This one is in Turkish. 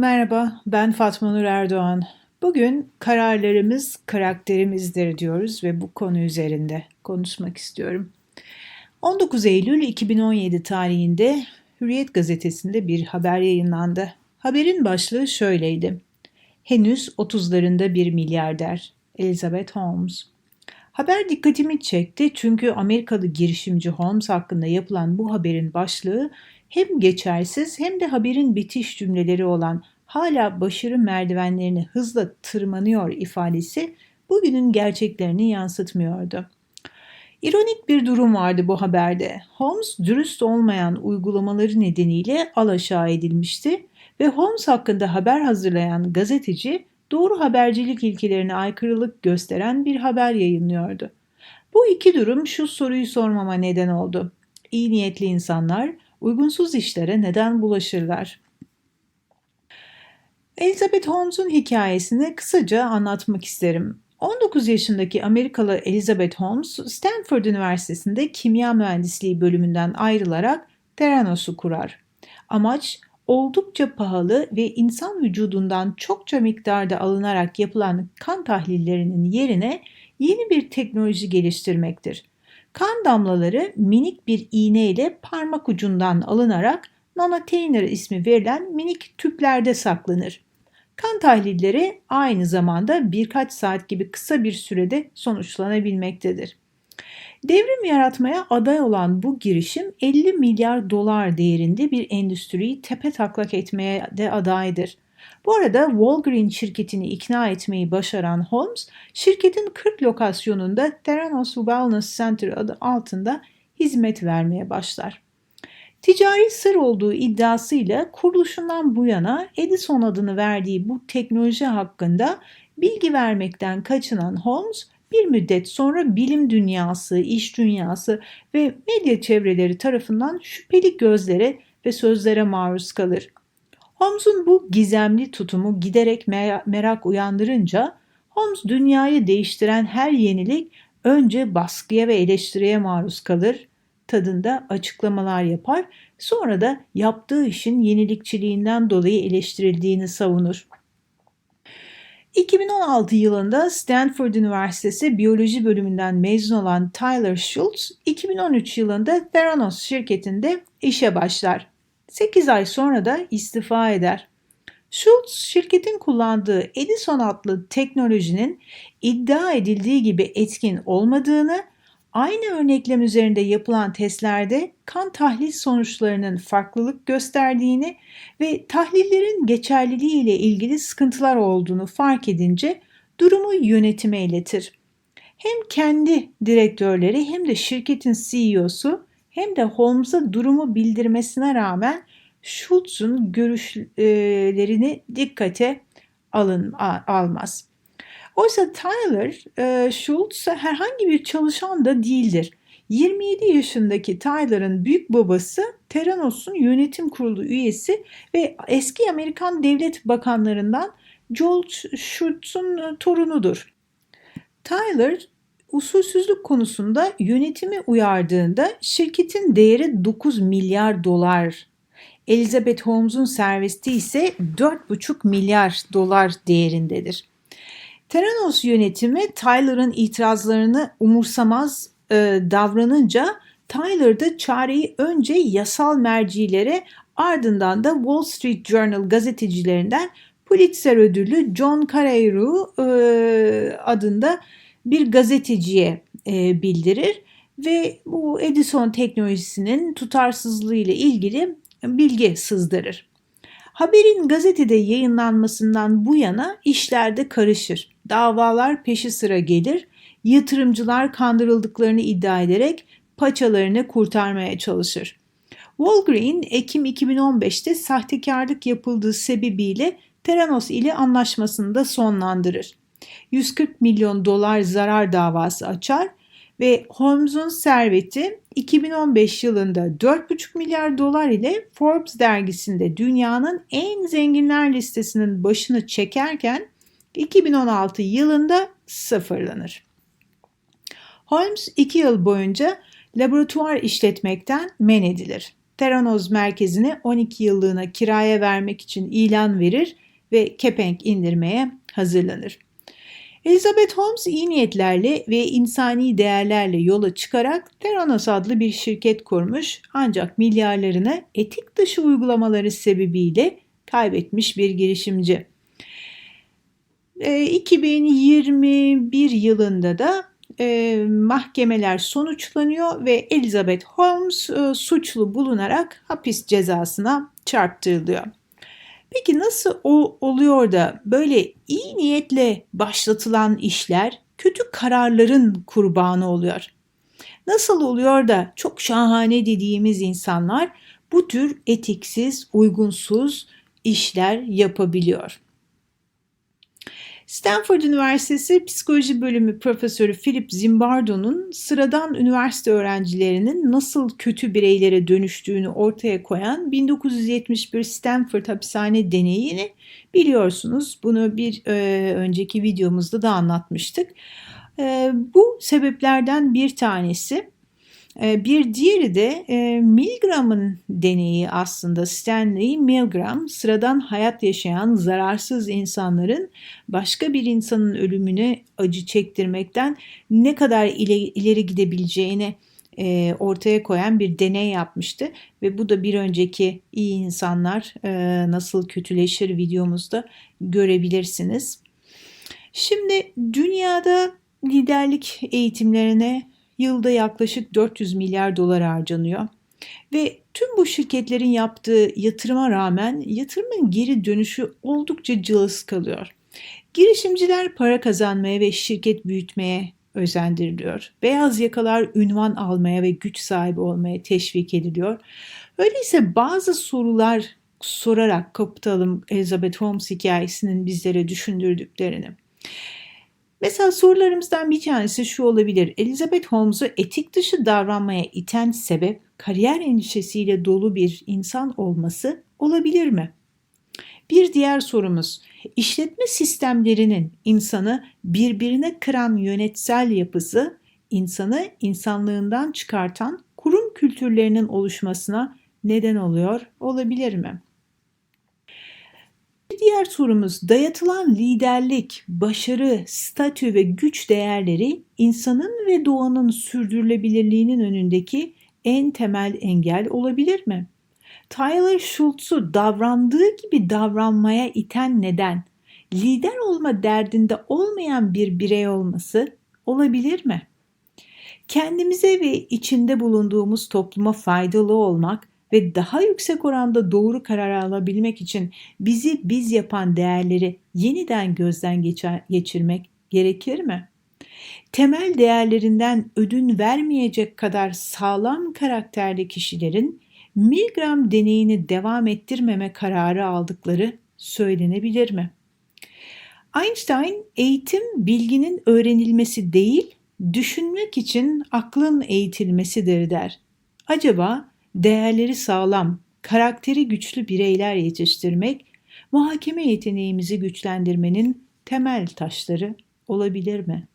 Merhaba, ben Fatma Nur Erdoğan. Bugün kararlarımız karakterimizdir diyoruz ve bu konu üzerinde konuşmak istiyorum. 19 Eylül 2017 tarihinde Hürriyet gazetesinde bir haber yayınlandı. Haberin başlığı şöyleydi. Henüz 30'larında bir milyarder Elizabeth Holmes. Haber dikkatimi çekti çünkü Amerikalı girişimci Holmes hakkında yapılan bu haberin başlığı hem geçersiz hem de haberin bitiş cümleleri olan hala başarı merdivenlerini hızla tırmanıyor ifadesi bugünün gerçeklerini yansıtmıyordu. İronik bir durum vardı bu haberde. Holmes dürüst olmayan uygulamaları nedeniyle alaşağı edilmişti ve Holmes hakkında haber hazırlayan gazeteci doğru habercilik ilkelerine aykırılık gösteren bir haber yayınlıyordu. Bu iki durum şu soruyu sormama neden oldu. İyi niyetli insanlar uygunsuz işlere neden bulaşırlar? Elizabeth Holmes'un hikayesini kısaca anlatmak isterim. 19 yaşındaki Amerikalı Elizabeth Holmes, Stanford Üniversitesi'nde kimya mühendisliği bölümünden ayrılarak Theranos'u kurar. Amaç oldukça pahalı ve insan vücudundan çokça miktarda alınarak yapılan kan tahlillerinin yerine yeni bir teknoloji geliştirmektir. Kan damlaları minik bir iğne ile parmak ucundan alınarak nanotainer ismi verilen minik tüplerde saklanır. Kan tahlilleri aynı zamanda birkaç saat gibi kısa bir sürede sonuçlanabilmektedir. Devrim yaratmaya aday olan bu girişim 50 milyar dolar değerinde bir endüstriyi tepe taklak etmeye de adaydır. Bu arada Walgreens şirketini ikna etmeyi başaran Holmes, şirketin 40 lokasyonunda Theranos Wellness Center adı altında hizmet vermeye başlar. Ticari sır olduğu iddiasıyla kuruluşundan bu yana Edison adını verdiği bu teknoloji hakkında bilgi vermekten kaçınan Holmes bir müddet sonra bilim dünyası, iş dünyası ve medya çevreleri tarafından şüpheli gözlere ve sözlere maruz kalır. Holmes'un bu gizemli tutumu giderek merak uyandırınca Holmes dünyayı değiştiren her yenilik önce baskıya ve eleştiriye maruz kalır tadında açıklamalar yapar, sonra da yaptığı işin yenilikçiliğinden dolayı eleştirildiğini savunur. 2016 yılında Stanford Üniversitesi Biyoloji bölümünden mezun olan Tyler Schultz, 2013 yılında Theranos şirketinde işe başlar. 8 ay sonra da istifa eder. Schultz şirketin kullandığı Edison adlı teknolojinin iddia edildiği gibi etkin olmadığını Aynı örneklem üzerinde yapılan testlerde kan tahlil sonuçlarının farklılık gösterdiğini ve tahlillerin geçerliliği ile ilgili sıkıntılar olduğunu fark edince durumu yönetime iletir. Hem kendi direktörleri hem de şirketin CEO'su hem de Holmes'a durumu bildirmesine rağmen Schultz'un görüşlerini dikkate alın, almaz. Oysa Tyler e, Schultz herhangi bir çalışan da değildir. 27 yaşındaki Tyler'ın büyük babası Theranos'un yönetim kurulu üyesi ve eski Amerikan devlet bakanlarından George Schultz'un torunudur. Tyler usulsüzlük konusunda yönetimi uyardığında şirketin değeri 9 milyar dolar. Elizabeth Holmes'un servisti ise 4,5 milyar dolar değerindedir. Theranos yönetimi Tyler'ın itirazlarını umursamaz e, davranınca Tyler da çareyi önce yasal mercilere ardından da Wall Street Journal gazetecilerinden Pulitzer ödüllü John Carreyrou e, adında bir gazeteciye e, bildirir ve bu Edison teknolojisinin tutarsızlığı ile ilgili bilgi sızdırır. Haberin gazetede yayınlanmasından bu yana işlerde karışır. Davalar peşi sıra gelir. Yatırımcılar kandırıldıklarını iddia ederek paçalarını kurtarmaya çalışır. Walgreen Ekim 2015'te sahtekarlık yapıldığı sebebiyle Theranos ile anlaşmasını da sonlandırır. 140 milyon dolar zarar davası açar ve Holmes'un serveti 2015 yılında 4,5 milyar dolar ile Forbes dergisinde dünyanın en zenginler listesinin başını çekerken 2016 yılında sıfırlanır. Holmes 2 yıl boyunca laboratuvar işletmekten men edilir. Theranos merkezini 12 yıllığına kiraya vermek için ilan verir ve kepenk indirmeye hazırlanır. Elizabeth Holmes iyi niyetlerle ve insani değerlerle yola çıkarak Theranos adlı bir şirket kurmuş ancak milyarlarını etik dışı uygulamaları sebebiyle kaybetmiş bir girişimci. 2021 yılında da e, mahkemeler sonuçlanıyor ve Elizabeth Holmes e, suçlu bulunarak hapis cezasına çarptırılıyor. Peki nasıl o oluyor da böyle iyi niyetle başlatılan işler kötü kararların kurbanı oluyor? Nasıl oluyor da çok şahane dediğimiz insanlar bu tür etiksiz, uygunsuz işler yapabiliyor? Stanford Üniversitesi Psikoloji Bölümü Profesörü Philip Zimbardo'nun sıradan üniversite öğrencilerinin nasıl kötü bireylere dönüştüğünü ortaya koyan 1971 Stanford hapishane deneyini biliyorsunuz. Bunu bir e, önceki videomuzda da anlatmıştık. E, bu sebeplerden bir tanesi bir diğeri de e, Milgram'ın deneyi aslında Stanley Milgram sıradan hayat yaşayan zararsız insanların başka bir insanın ölümüne acı çektirmekten ne kadar ileri gidebileceğini e, ortaya koyan bir deney yapmıştı ve bu da bir önceki iyi insanlar e, nasıl kötüleşir videomuzda görebilirsiniz. Şimdi dünyada liderlik eğitimlerine yılda yaklaşık 400 milyar dolar harcanıyor. Ve tüm bu şirketlerin yaptığı yatırıma rağmen yatırımın geri dönüşü oldukça cılız kalıyor. Girişimciler para kazanmaya ve şirket büyütmeye özendiriliyor. Beyaz yakalar ünvan almaya ve güç sahibi olmaya teşvik ediliyor. Öyleyse bazı sorular sorarak kapatalım Elizabeth Holmes hikayesinin bizlere düşündürdüklerini. Mesela sorularımızdan bir tanesi şu olabilir. Elizabeth Holmes'u etik dışı davranmaya iten sebep kariyer endişesiyle dolu bir insan olması olabilir mi? Bir diğer sorumuz, işletme sistemlerinin insanı birbirine kıran yönetsel yapısı, insanı insanlığından çıkartan kurum kültürlerinin oluşmasına neden oluyor olabilir mi? Diğer sorumuz dayatılan liderlik, başarı, statü ve güç değerleri insanın ve doğanın sürdürülebilirliğinin önündeki en temel engel olabilir mi? Tyler Schultz'u davrandığı gibi davranmaya iten neden lider olma derdinde olmayan bir birey olması olabilir mi? Kendimize ve içinde bulunduğumuz topluma faydalı olmak ve daha yüksek oranda doğru karar alabilmek için bizi biz yapan değerleri yeniden gözden geçer, geçirmek gerekir mi? Temel değerlerinden ödün vermeyecek kadar sağlam karakterli kişilerin Milgram deneyini devam ettirmeme kararı aldıkları söylenebilir mi? Einstein eğitim bilginin öğrenilmesi değil, düşünmek için aklın eğitilmesidir der. Acaba değerleri sağlam, karakteri güçlü bireyler yetiştirmek, muhakeme yeteneğimizi güçlendirmenin temel taşları olabilir mi?